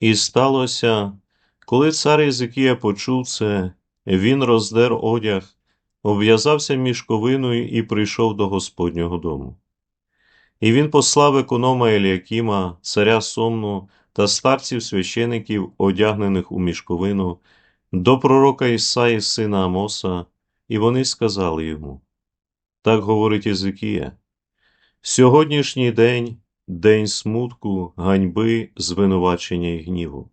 І сталося, коли цар Єзикія почув це, він роздер одяг, обв'язався мішковиною і прийшов до Господнього дому. І він послав економа Еліакіма, царя Сомну та старців священиків, одягнених у мішковину, до пророка Ісаї, сина Амоса, і вони сказали йому: Так говорить Єзикія, сьогоднішній день день смутку, ганьби, звинувачення і гніву.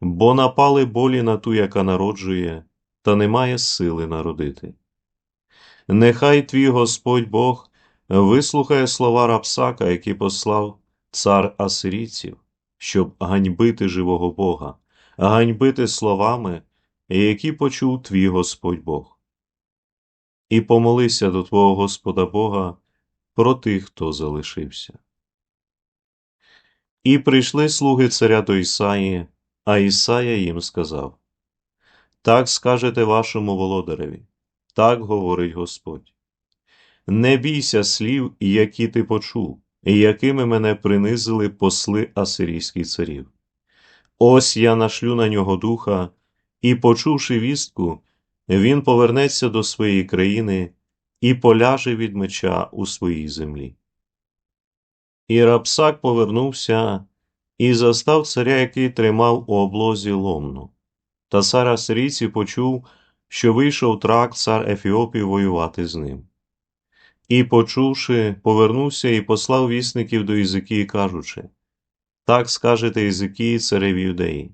Бо напали болі на ту, яка народжує, та немає сили народити. Нехай твій Господь Бог вислухає слова Рапсака, які послав цар Асирійців, щоб ганьбити живого Бога, ганьбити словами, які почув твій Господь Бог. І помолися до твого Господа Бога про тих, хто залишився. І прийшли слуги царя до Ісаї, а Ісая їм сказав: Так скажете вашому володареві, так говорить Господь. Не бійся слів, які ти почув, і якими мене принизили посли асирійських царів. Ось я нашлю на нього духа, і, почувши вістку, він повернеться до своєї країни і поляже від меча у своїй землі. І Рапсак повернувся і застав царя, який тримав у облозі ломну. Та цар Асирійці почув, що вийшов трак цар Ефіопів воювати з ним. І, почувши, повернувся і послав вісників до Ізикії, кажучи Так скажете Ізикії, цареві юдеї.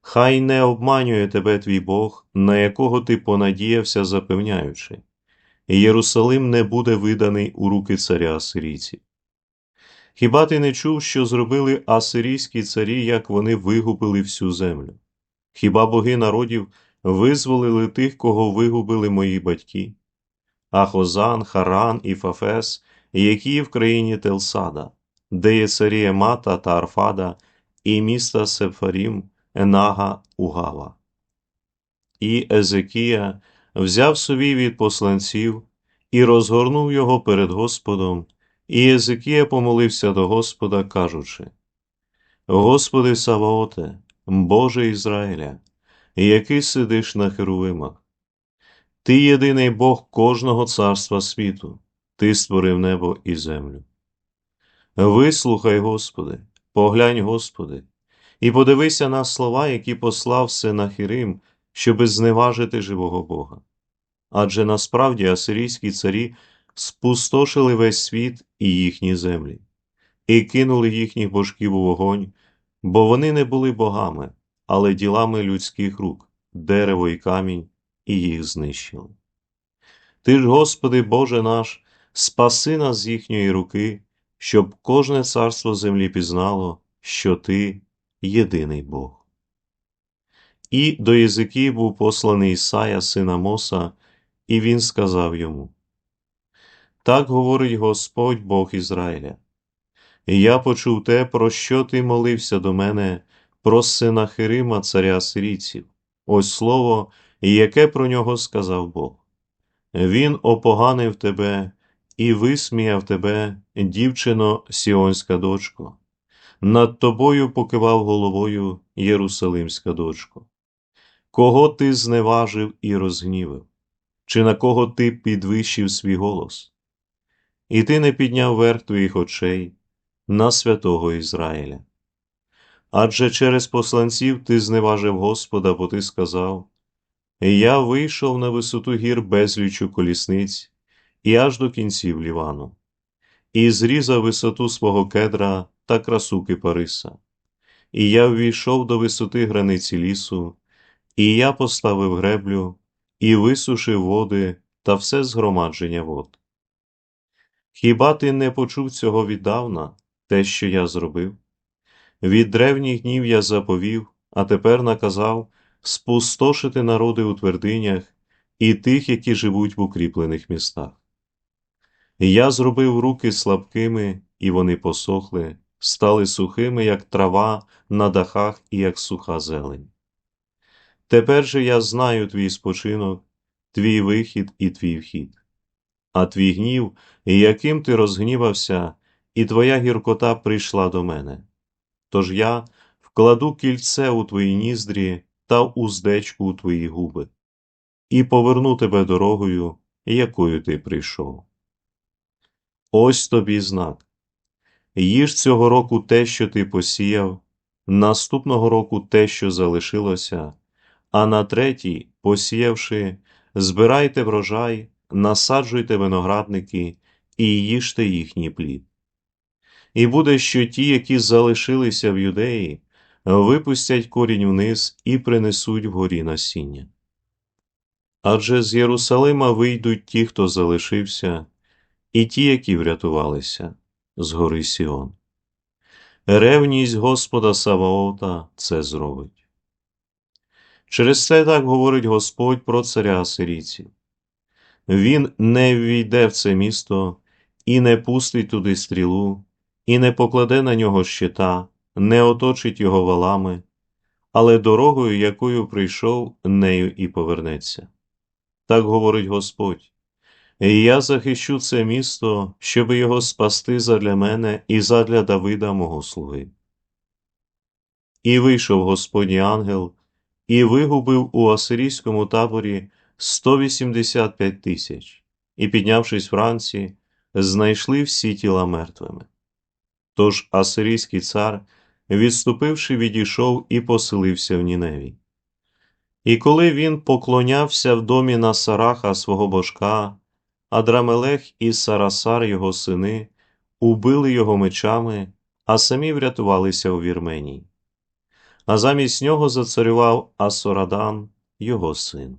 Хай не обманює тебе твій Бог, на якого ти понадіявся, запевняючи, Єрусалим не буде виданий у руки царя Асирійців. Хіба ти не чув, що зробили асирійські царі, як вони вигубили всю землю? Хіба боги народів визволили тих, кого вигубили мої батьки? Ахозан, Харан і Фафес, які в країні Телсада, де є царі Емата та Арфада, і міста Сефарім, Енага, Угава. І Езекія взяв собі від посланців і розгорнув його перед Господом, і Єзикія помолився до Господа, кажучи: Господи Саваоте, Боже Ізраїля, який сидиш на херувимах, Ти єдиний Бог кожного царства світу, Ти створив небо і землю. Вислухай, Господи, поглянь, Господи, і подивися на слова, які послав Сенахірим, щоби зневажити живого Бога. Адже насправді асирійські царі спустошили весь світ і їхні землі, і кинули їхніх божків у вогонь, бо вони не були богами, але ділами людських рук, дерево і камінь, і їх знищили. Ти ж, Господи Боже наш, спаси нас з їхньої руки, щоб кожне царство землі пізнало, що Ти єдиний Бог. І до Єзикії був посланий Ісая, сина Моса, і він сказав йому: Так говорить Господь Бог Ізраїля. Я почув те, про що ти молився до мене, про сина Хирима, царя сирійців, ось слово, яке про нього сказав Бог. Він опоганив тебе і висміяв тебе, дівчино, сіонська дочко. Над тобою покивав головою Єрусалимська дочко. Кого ти зневажив і розгнівив? Чи на кого ти підвищив свій голос? І ти не підняв верх твоїх очей на святого Ізраїля. Адже через посланців ти зневажив Господа, бо ти сказав: Я вийшов на висоту гір безлічу колісниць і аж до кінців Лівану, і зрізав висоту свого кедра та красу кипариса. І я ввійшов до висоти границі лісу, і я поставив греблю, і висушив води та все згромадження вод. Хіба ти не почув цього віддавна, те, що я зробив? Від древніх днів я заповів, а тепер наказав спустошити народи у твердинях і тих, які живуть в укріплених містах. Я зробив руки слабкими, і вони посохли, стали сухими, як трава на дахах і як суха зелень. Тепер же я знаю твій спочинок, твій вихід і твій вхід, а твій гнів, яким ти розгнівався, і твоя гіркота прийшла до мене. Тож я вкладу кільце у твої ніздрі та уздечку у твої губи, і поверну тебе дорогою, якою ти прийшов. Ось тобі знак. Їж цього року те, що ти посіяв, наступного року те, що залишилося, а на третій, посіявши, збирайте врожай, насаджуйте виноградники і їжте їхній плід. І буде, що ті, які залишилися в юдеї, випустять корінь вниз і принесуть вгорі насіння. Адже з Єрусалима вийдуть ті, хто залишився, і ті, які врятувалися з гори Сіон. Ревність Господа Саваота це зробить. Через це так говорить Господь про царя Асирійців. Він не ввійде в це місто і не пустить туди стрілу, і не покладе на нього щита, не оточить його валами, але дорогою, якою прийшов, нею і повернеться. Так говорить Господь. Я захищу це місто, щоб його спасти задля мене і задля Давида мого слуги. І вийшов Господній ангел, і вигубив у асирійському таборі 185 тисяч, і, піднявшись вранці, знайшли всі тіла мертвими. Тож асирійський цар, відступивши, відійшов і поселився в Ніневі. І коли він поклонявся в домі на Сараха свого божка, Адрамелех і Сарасар, його сини, убили його мечами, а самі врятувалися у Вірменії. А замість нього зацарював Асорадан, його син.